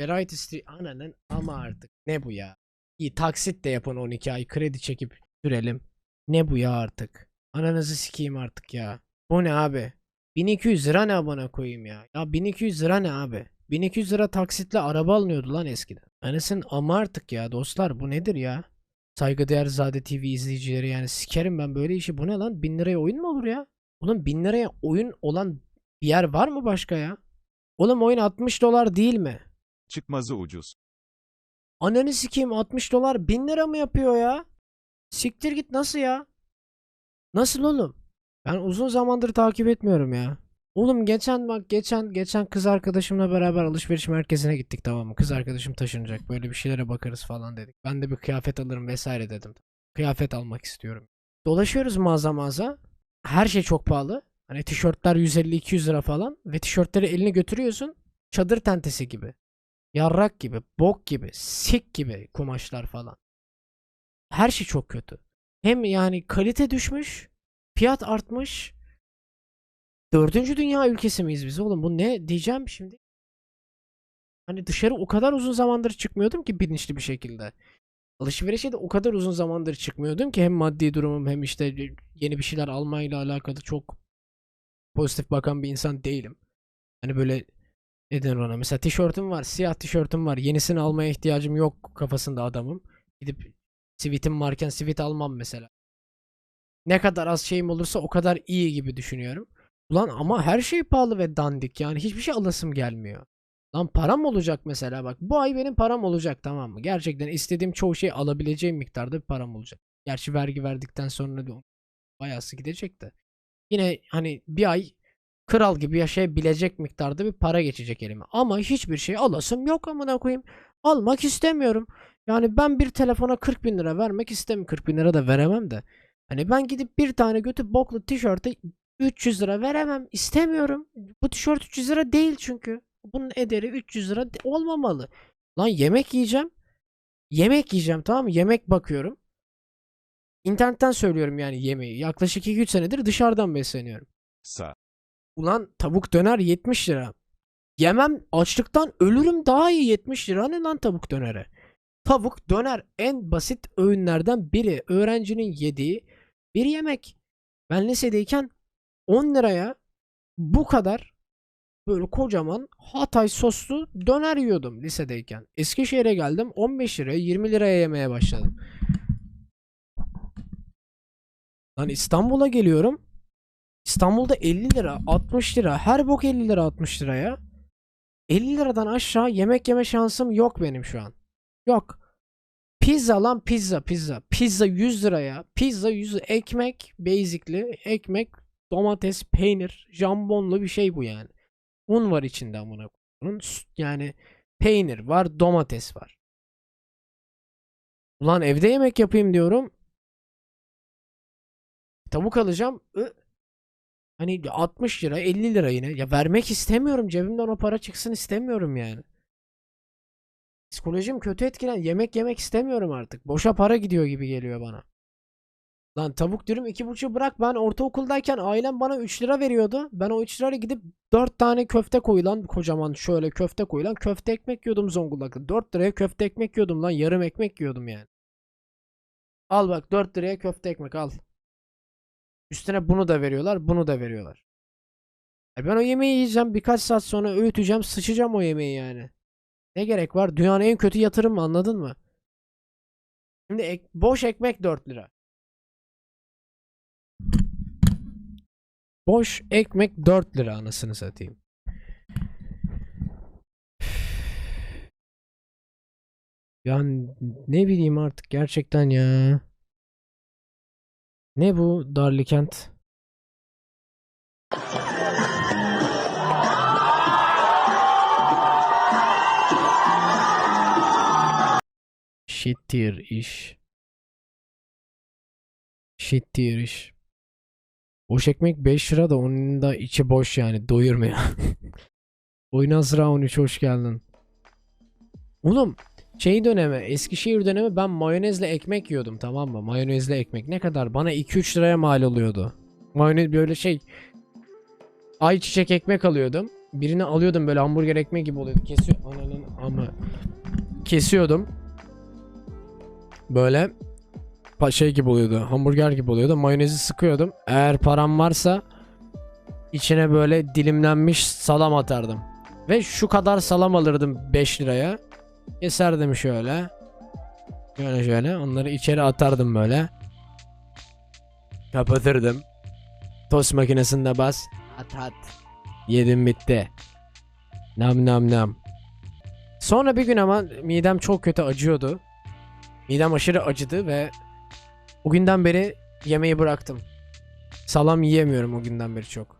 Variety Street ananın ama artık ne bu ya? İyi taksit de yapın 12 ay kredi çekip sürelim. Ne bu ya artık? Ananızı sikeyim artık ya. Bu ne abi? 1200 lira ne amına koyayım ya? Ya 1200 lira ne abi? 1200 lira taksitle araba alınıyordu lan eskiden. Anasın ama artık ya dostlar bu nedir ya? Saygıdeğer Zade TV izleyicileri yani sikerim ben böyle işi. Bu ne lan? 1000 liraya oyun mu olur ya? Oğlum 1000 liraya oyun olan bir yer var mı başka ya? Oğlum oyun 60 dolar değil mi? Çıkmazı ucuz. Ananı sikeyim 60 dolar 1000 lira mı yapıyor ya? Siktir git nasıl ya? Nasıl oğlum? Ben uzun zamandır takip etmiyorum ya. Oğlum geçen bak geçen geçen kız arkadaşımla beraber alışveriş merkezine gittik tamam mı? Kız arkadaşım taşınacak böyle bir şeylere bakarız falan dedik. Ben de bir kıyafet alırım vesaire dedim. Kıyafet almak istiyorum. Dolaşıyoruz mağaza mağaza. Her şey çok pahalı. Hani tişörtler 150-200 lira falan ve tişörtleri eline götürüyorsun. Çadır tentesi gibi. Yarrak gibi, bok gibi, sik gibi kumaşlar falan. Her şey çok kötü. Hem yani kalite düşmüş, fiyat artmış. Dördüncü dünya ülkesi miyiz biz oğlum? Bu ne diyeceğim şimdi? Hani dışarı o kadar uzun zamandır çıkmıyordum ki bilinçli bir şekilde. Alışverişe de o kadar uzun zamandır çıkmıyordum ki hem maddi durumum hem işte yeni bir şeyler almayla alakalı çok pozitif bakan bir insan değilim. Hani böyle ne denir ona? Mesela tişörtüm var, siyah tişörtüm var. Yenisini almaya ihtiyacım yok kafasında adamım. Gidip sivitim varken sivit almam mesela. Ne kadar az şeyim olursa o kadar iyi gibi düşünüyorum. Ulan ama her şey pahalı ve dandik yani hiçbir şey alasım gelmiyor. Lan param olacak mesela bak bu ay benim param olacak tamam mı? Gerçekten istediğim çoğu şey alabileceğim miktarda bir param olacak. Gerçi vergi verdikten sonra da bayağısı gidecek de. Yine hani bir ay kral gibi yaşayabilecek miktarda bir para geçecek elime. Ama hiçbir şey alasım yok amına koyayım. Almak istemiyorum. Yani ben bir telefona 40 bin lira vermek istemiyorum. 40 bin lira da veremem de. Hani ben gidip bir tane götü boklu tişörte 300 lira veremem. İstemiyorum. Bu tişört 300 lira değil çünkü. Bunun ederi 300 lira olmamalı. Lan yemek yiyeceğim. Yemek yiyeceğim tamam mı? Yemek bakıyorum. İnternetten söylüyorum yani yemeği. Yaklaşık 2-3 senedir dışarıdan besleniyorum. Sa. Ulan tavuk döner 70 lira. Yemem açlıktan ölürüm daha iyi 70 lira ne lan tavuk dönere. Tavuk döner en basit öğünlerden biri. Öğrencinin yediği bir yemek. Ben lisedeyken 10 liraya bu kadar böyle kocaman Hatay soslu döner yiyordum lisedeyken. Eskişehir'e geldim 15 liraya 20 liraya yemeye başladım. Lan İstanbul'a geliyorum. İstanbul'da 50 lira, 60 lira, her bok 50 lira 60 liraya. 50 liradan aşağı yemek yeme şansım yok benim şu an. Yok. Pizza lan pizza pizza. Pizza 100 liraya. Pizza 100 ekmek basically ekmek, domates, peynir, jambonlu bir şey bu yani. Un var içinde amına. Süt- Yani peynir var, domates var. Ulan evde yemek yapayım diyorum. Tavuk alacağım. Ü, Hani 60 lira 50 lira yine. Ya vermek istemiyorum. Cebimden o para çıksın istemiyorum yani. Psikolojim kötü etkilen. Yemek yemek istemiyorum artık. Boşa para gidiyor gibi geliyor bana. Lan tavuk dürüm 2,5 bırak. Ben ortaokuldayken ailem bana 3 lira veriyordu. Ben o 3 lirayla gidip 4 tane köfte koyulan kocaman şöyle köfte koyulan köfte ekmek yiyordum Zonguldak'ta. 4 liraya köfte ekmek yiyordum lan. Yarım ekmek yiyordum yani. Al bak 4 liraya köfte ekmek al. Üstüne bunu da veriyorlar, bunu da veriyorlar. E ben o yemeği yiyeceğim, birkaç saat sonra öğüteceğim, sıçacağım o yemeği yani. Ne gerek var? Dünyanın en kötü yatırımı anladın mı? Şimdi ek- boş ekmek 4 lira. Boş ekmek 4 lira anasını satayım. Yani ne bileyim artık gerçekten ya. Ne bu Darlikent? Shittier iş. Shittier iş. Boş ekmek 5 lira da onun da içi boş yani doyurmuyor. Oyun Azra 13 hoş geldin. Oğlum şey dönemi Eskişehir dönemi ben mayonezle ekmek yiyordum tamam mı? Mayonezle ekmek ne kadar? Bana 2-3 liraya mal oluyordu. Mayonez böyle şey ayçiçek ekmek alıyordum. birini alıyordum böyle hamburger ekmeği gibi oluyordu. Kesiyor ananın ama kesiyordum. Böyle şey gibi oluyordu. Hamburger gibi oluyordu. Mayonezi sıkıyordum. Eğer param varsa içine böyle dilimlenmiş salam atardım. Ve şu kadar salam alırdım 5 liraya. Keserdim şöyle. Şöyle şöyle onları içeri atardım böyle. Kapatırdım. Tost makinesinde bas. At at. Yedim bitti. Nam nam nam. Sonra bir gün ama midem çok kötü acıyordu. Midem aşırı acıdı ve o günden beri yemeği bıraktım. Salam yiyemiyorum o günden beri çok.